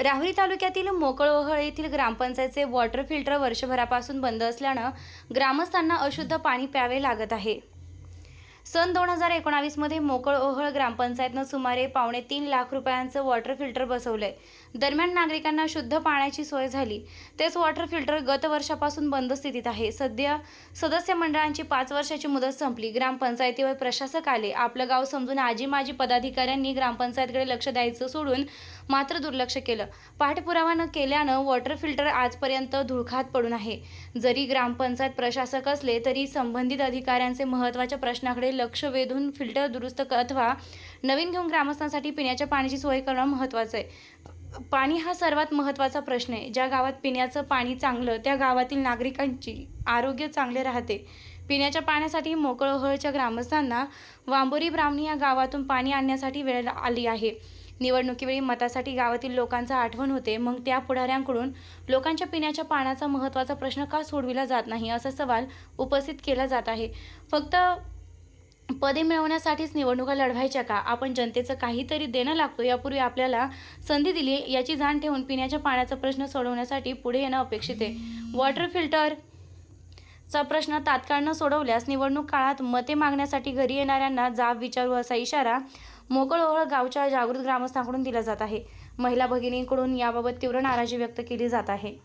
राहुरी तालुक्यातील मोकळोहळ येथील ग्रामपंचायतचे water filter वर्षभरापासून बंद असल्यानं ग्रामस्थांना अशुद्ध पाणी प्यावे लागत आहे. सन दोन हजार एकोणावीसमध्ये मोकळ ओहळ ग्रामपंचायतनं सुमारे पावणे तीन लाख रुपयांचं वॉटर फिल्टर बसवलंय. दरम्यान नागरिकांना शुद्ध पाण्याची सोय झाली. तेच वॉटर फिल्टर गत वर्षापासून बंद स्थितीत आहे. सध्या सदस्य मंडळांची पाच वर्षाची मुदत संपली. ग्रामपंचायतीवर प्रशासक आले. आपलं गाव समजून आजी माजी पदाधिकाऱ्यांनी ग्रामपंचायतकडे लक्ष द्यायचं सोडून मात्र दुर्लक्ष केलं. पाठपुरावा न केल्यानं वॉटर फिल्टर आजपर्यंत धुळखात पडून आहे. जरी ग्रामपंचायत प्रशासक असले तरी संबंधित अधिकाऱ्यांचे महत्त्वाच्या प्रश्नाकडे लक्ष वेधून फिल्टर दुरुस्त अथवा नवीन घेऊन ग्रामस्थांसाठी पिण्याच्या पाण्याची सोय करणं महत्त्वाचं आहे. पाणी हा सर्वात महत्त्वाचा प्रश्न आहे. ज्या गावात पिण्याचं पाणी चांगलं त्या गावातील नागरिकांची आरोग्य चांगले राहते. पिण्याच्या पाण्यासाठी मोकळहळच्या ग्रामस्थांना वांबोरी ब्राह्मणी या गावातून पाणी आणण्यासाठी वेळ आली आहे. निवडणुकीवेळी मतासाठी गावातील लोकांचा आठवण होते. मग त्या पुढाऱ्यांकडून लोकांच्या पिण्याच्या पाण्याचा महत्त्वाचा प्रश्न का सोडविला जात नाही? असा सवाल उपस्थित केला जात आहे. फक्त पदे मिळवण्यासाठीच निवडणुका लढवायच्या का? आपण जनतेचं काहीतरी देणं लागतो. यापूर्वी आपल्याला संधी दिली याची जाण ठेवून पिण्याच्या पाण्याचा प्रश्न सोडवण्यासाठी पुढे येणं अपेक्षित आहे. वॉटर फिल्टर चा प्रश्न तात्काळ न सोडवल्यास निवडणूक काळात मते मागण्यासाठी घरी येणाऱ्यांना जाब विचारू असा इशारा मोकळओहळ गावच्या जागृत ग्रामस्थांकडून दिला जात आहे. महिला भगिनींकडून याबाबत तीव्र नाराजी व्यक्त केली जात आहे.